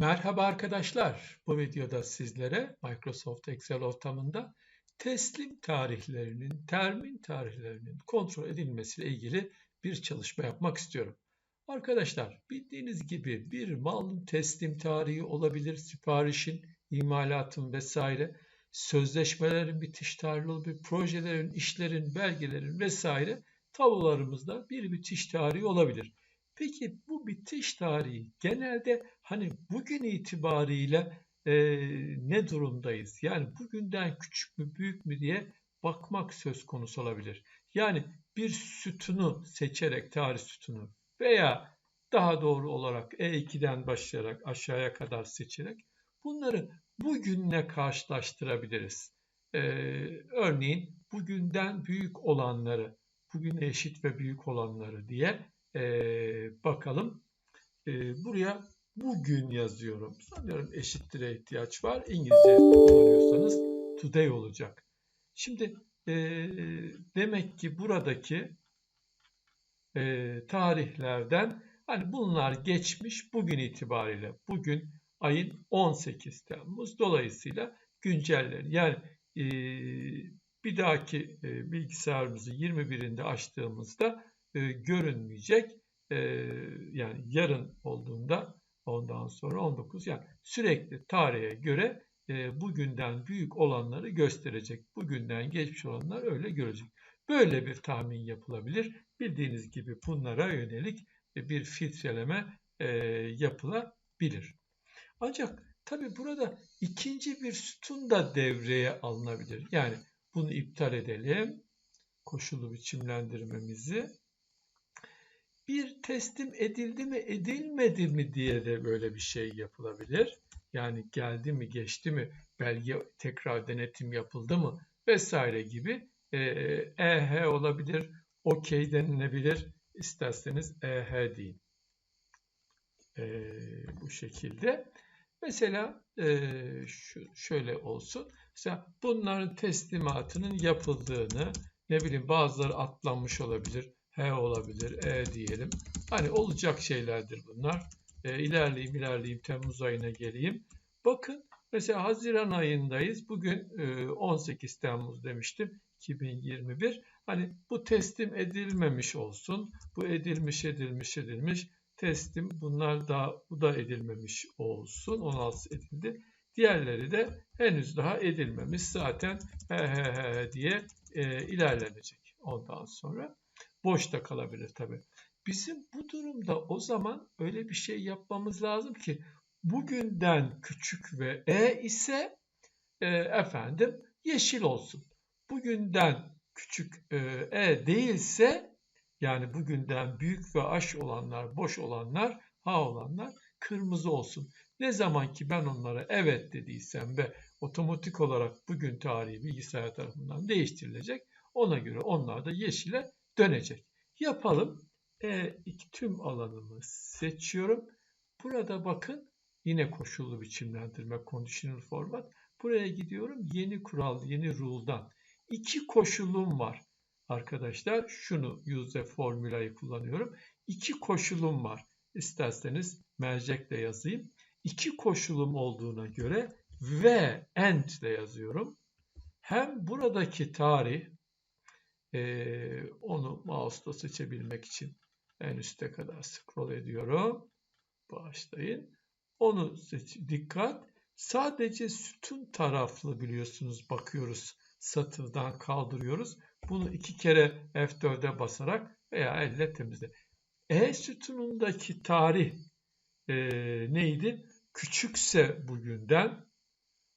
Merhaba arkadaşlar. Bu videoda sizlere Microsoft Excel ortamında teslim tarihlerinin, termin tarihlerinin kontrol edilmesiyle ilgili bir çalışma yapmak istiyorum. Arkadaşlar bildiğiniz gibi bir malın teslim tarihi olabilir, siparişin, imalatın vesaire, sözleşmelerin bitiş tarihi olabilir, projelerin, işlerin, belgelerin vesaire tablolarımızda bir bitiş tarihi olabilir. Peki bu bitiş tarihi genelde hani bugün itibariyle e, ne durumdayız? Yani bugünden küçük mü büyük mü diye bakmak söz konusu olabilir. Yani bir sütunu seçerek tarih sütunu veya daha doğru olarak E2'den başlayarak aşağıya kadar seçerek bunları bugünle karşılaştırabiliriz. Ee, örneğin bugünden büyük olanları, bugün eşit ve büyük olanları diye e, bakalım. E, buraya bugün yazıyorum. Sanıyorum eşittir'e ihtiyaç var. İngilizce kullanıyorsanız today olacak. Şimdi e, demek ki buradaki e, tarihlerden hani bunlar geçmiş bugün itibariyle. Bugün ayın 18 Temmuz. Dolayısıyla günceller. Yani e, bir dahaki e, bilgisayarımızı 21'inde açtığımızda e, görünmeyecek. E, yani yarın olduğunda ondan sonra 19 yani sürekli tarihe göre e, bugünden büyük olanları gösterecek. Bugünden geçmiş olanlar öyle görecek. Böyle bir tahmin yapılabilir. Bildiğiniz gibi bunlara yönelik bir filtreleme e, yapılabilir. Ancak tabi burada ikinci bir sütun da devreye alınabilir. Yani bunu iptal edelim. Koşulu biçimlendirmemizi bir teslim edildi mi edilmedi mi diye de böyle bir şey yapılabilir. Yani geldi mi geçti mi belge tekrar denetim yapıldı mı vesaire gibi EH olabilir, OK denilebilir. İsterseniz EH deyin. E, bu şekilde. Mesela e, şu, şöyle olsun. Mesela bunların teslimatının yapıldığını ne bileyim bazıları atlanmış olabilir H olabilir, E diyelim. Hani olacak şeylerdir bunlar. E, ilerleyeyim, ilerleyeyim, Temmuz ayına geleyim. Bakın mesela Haziran ayındayız. Bugün e, 18 Temmuz demiştim. 2021. Hani bu teslim edilmemiş olsun. Bu edilmiş, edilmiş, edilmiş. Teslim bunlar da bu da edilmemiş olsun. 16 edildi. Diğerleri de henüz daha edilmemiş. Zaten he he he diye e, ilerlenecek ondan sonra boş da kalabilir tabi. Bizim bu durumda o zaman öyle bir şey yapmamız lazım ki bugünden küçük ve e ise e, efendim yeşil olsun. Bugünden küçük e, e değilse yani bugünden büyük ve aş olanlar, boş olanlar, ha olanlar kırmızı olsun. Ne zaman ki ben onlara evet dediysem ve otomatik olarak bugün tarihi bilgisayar tarafından değiştirilecek ona göre onlar da yeşile dönecek. Yapalım. E2 tüm alanımı seçiyorum. Burada bakın yine koşullu biçimlendirme conditional format. Buraya gidiyorum. Yeni kural, yeni rule'dan. İki koşulum var. Arkadaşlar şunu use formülayı kullanıyorum. İki koşulum var. İsterseniz mercekle yazayım. İki koşulum olduğuna göre ve end ile yazıyorum. Hem buradaki tarih e, onu mouse'da seçebilmek için en üste kadar scroll ediyorum. Başlayın. Onu seç. Dikkat. Sadece sütun taraflı biliyorsunuz bakıyoruz. Satırdan kaldırıyoruz. Bunu iki kere F4'e basarak veya elle temizle. E sütunundaki tarih e, neydi? Küçükse bugünden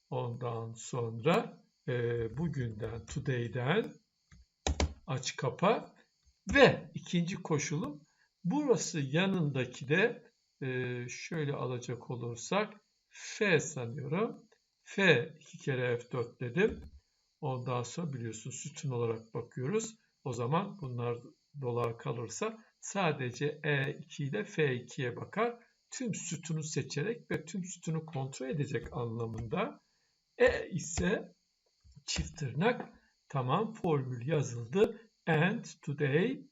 ondan sonra e, bugünden, today'den aç kapa ve ikinci koşulum burası yanındaki de e, şöyle alacak olursak F sanıyorum. F iki kere F4 dedim. Ondan sonra biliyorsunuz sütun olarak bakıyoruz. O zaman bunlar dolar kalırsa sadece E2 ile F2'ye bakar. Tüm sütunu seçerek ve tüm sütunu kontrol edecek anlamında. E ise çift tırnak Tamam formül yazıldı. And today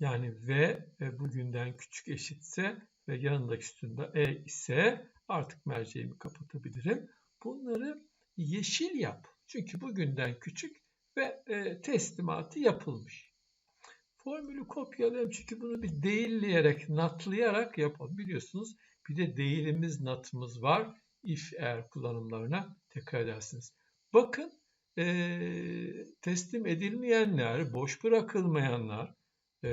yani ve, ve bugünden küçük eşitse ve yanındaki sütunda e ise Artık merceğimi kapatabilirim. Bunları yeşil yap. Çünkü bugünden küçük ve e, teslimatı yapılmış. Formülü kopyalayalım çünkü bunu bir değilleyerek, natlayarak yapalım. Biliyorsunuz bir de değilimiz, natımız var. If, eğer kullanımlarına tekrar edersiniz. Bakın e, teslim edilmeyenler, boş bırakılmayanlar, e,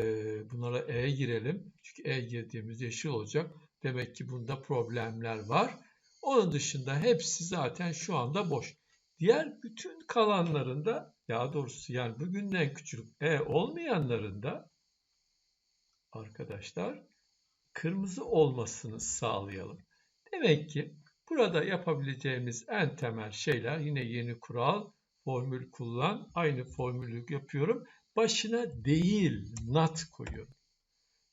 bunlara E girelim. Çünkü E girdiğimiz yeşil olacak. Demek ki bunda problemler var. Onun dışında hepsi zaten şu anda boş. Diğer bütün kalanlarında ya doğrusu yani bugünden küçük E olmayanlarında arkadaşlar kırmızı olmasını sağlayalım. Demek ki burada yapabileceğimiz en temel şeyler yine yeni kural formül kullan. Aynı formülü yapıyorum. Başına değil not koyuyorum.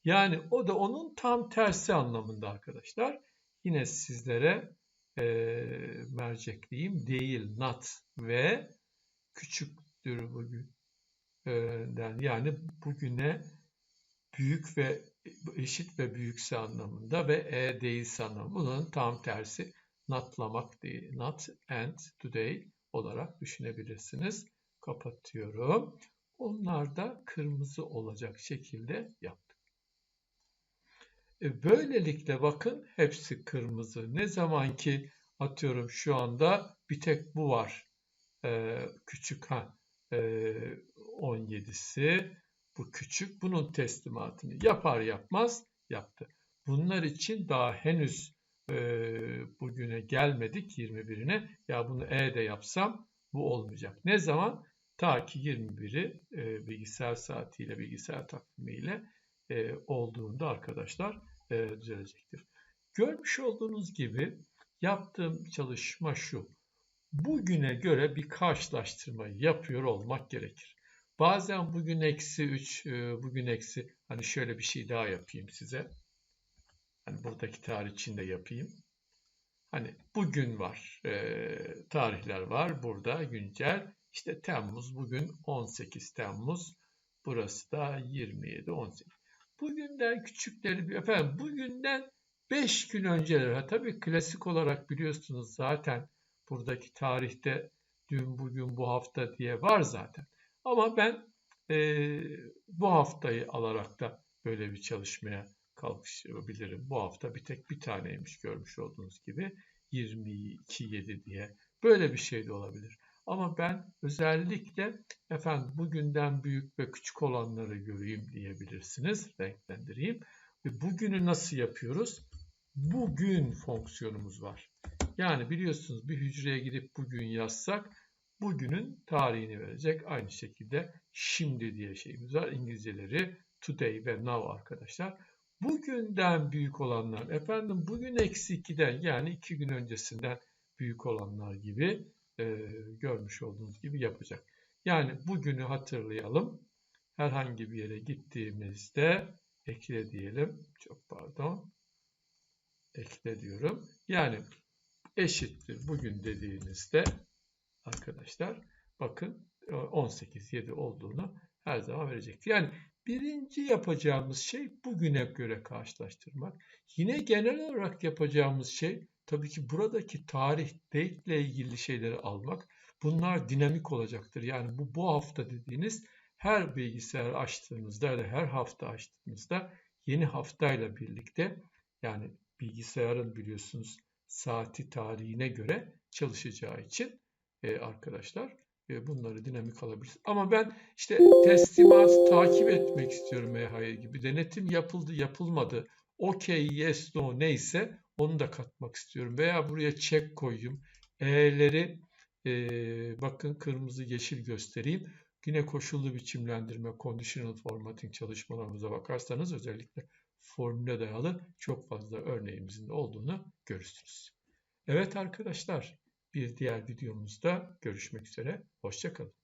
Yani o da onun tam tersi anlamında arkadaşlar. Yine sizlere e, mercekliyim değil not ve küçüktür bugün yani bugüne büyük ve eşit ve büyükse anlamında ve e değilse anlamında. Bunun tam tersi notlamak değil. Not and today olarak düşünebilirsiniz. Kapatıyorum. Onlar da kırmızı olacak şekilde yaptık. E böylelikle bakın hepsi kırmızı. Ne zaman ki atıyorum şu anda bir tek bu var. Ee, küçük ha e, 17'si bu küçük. Bunun teslimatını yapar yapmaz yaptı. Bunlar için daha henüz e, bugüne gelmedik 21'ine. Ya bunu E de yapsam bu olmayacak. Ne zaman? Ta ki 21'i e, bilgisayar saatiyle, bilgisayar takvimiyle e, olduğunda arkadaşlar e, düzelecektir. Görmüş olduğunuz gibi yaptığım çalışma şu. Bugüne göre bir karşılaştırma yapıyor olmak gerekir. Bazen bugün eksi 3, e, bugün eksi, hani şöyle bir şey daha yapayım size. Hani buradaki tarih için de yapayım. Hani bugün var, e, tarihler var burada güncel. İşte Temmuz bugün 18 Temmuz. Burası da 27 18. Bugünden küçükleri bir efendim bugünden 5 gün önceler. Ha, tabii klasik olarak biliyorsunuz zaten buradaki tarihte dün bugün bu hafta diye var zaten. Ama ben e, bu haftayı alarak da böyle bir çalışmaya kalkışabilirim. Bu hafta bir tek bir taneymiş görmüş olduğunuz gibi 22.7 diye. Böyle bir şey de olabilir. Ama ben özellikle efendim bugünden büyük ve küçük olanları göreyim diyebilirsiniz. Renklendireyim. Ve bugünü nasıl yapıyoruz? Bugün fonksiyonumuz var. Yani biliyorsunuz bir hücreye gidip bugün yazsak bugünün tarihini verecek. Aynı şekilde şimdi diye şeyimiz var. İngilizceleri today ve now arkadaşlar. Bugünden büyük olanlar efendim bugün eksi 2'den yani 2 gün öncesinden büyük olanlar gibi e, görmüş olduğunuz gibi yapacak. Yani bugünü hatırlayalım. Herhangi bir yere gittiğimizde ekle diyelim. Çok pardon. Ekle diyorum. Yani eşittir bugün dediğinizde arkadaşlar bakın 18.7 olduğunu her zaman verecektir. Yani birinci yapacağımız şey bugüne göre karşılaştırmak. Yine genel olarak yapacağımız şey tabii ki buradaki tarih date ile ilgili şeyleri almak. Bunlar dinamik olacaktır. Yani bu bu hafta dediğiniz her bilgisayar açtığınızda ya da her hafta açtığınızda yeni haftayla birlikte yani bilgisayarın biliyorsunuz saati tarihine göre çalışacağı için e, arkadaşlar bunları dinamik alabiliriz. Ama ben işte teslimat takip etmek istiyorum hayır gibi. Denetim yapıldı yapılmadı. Okey, yes, no neyse onu da katmak istiyorum. Veya buraya check koyayım. E'leri e, bakın kırmızı yeşil göstereyim. Yine koşullu biçimlendirme, conditional formatting çalışmalarımıza bakarsanız özellikle formüle dayalı çok fazla örneğimizin olduğunu görürsünüz. Evet arkadaşlar bir diğer videomuzda görüşmek üzere. Hoşçakalın.